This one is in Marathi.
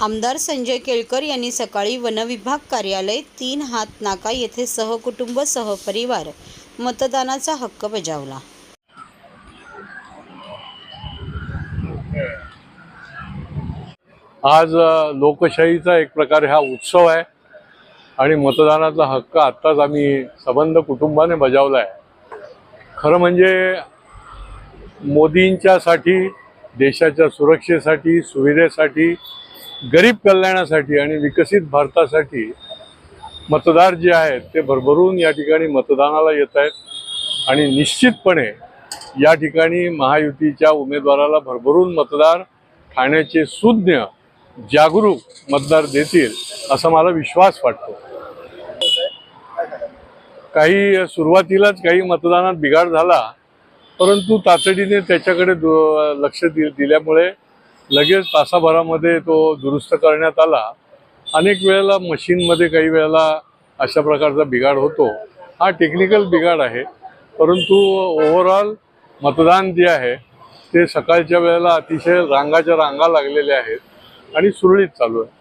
आमदार संजय केळकर यांनी सकाळी वनविभाग कार्यालय तीन हात नाका येथे सहकुटुंब सहपरिवार मतदानाचा हक्क बजावला. आज लोकशाहीचा एक प्रकारे हा उत्सव आहे आणि मतदानाचा हक्क आत्ताच आम्ही सबंध कुटुंबाने बजावला आहे खरं म्हणजे मोदींच्यासाठी देशाच्या सुरक्षेसाठी सुविधेसाठी गरीब कल्याणासाठी आणि विकसित भारतासाठी मतदार जे आहेत ते भरभरून या ठिकाणी मतदानाला येत आहेत. आणि निश्चितपणे या ठिकाणी महायुतीच्या उमेदवाराला भरभरून मतदार ठाण्याचे सुज्ञ जागरूक मतदार देतील असा मला विश्वास वाटतो. काही सुरुवातीलाच काही मतदानात बिघाड झाला परंतु तातडीने त्याच्याकडे दु- लक्ष दि दिल्यामुळे लगेच तासाभरामध्ये तो दुरुस्त करण्यात आला. अनेक वेळेला मशीनमध्ये काही वेळेला अशा प्रकारचा बिघाड होतो. हा टेक्निकल बिघाड आहे. परंतु ओव्हरऑल मतदान जे आहे ते सकाळच्या वेळेला अतिशय रांगाच्या रांगा लागलेल्या आहेत आणि सुरळीत चालू आहे.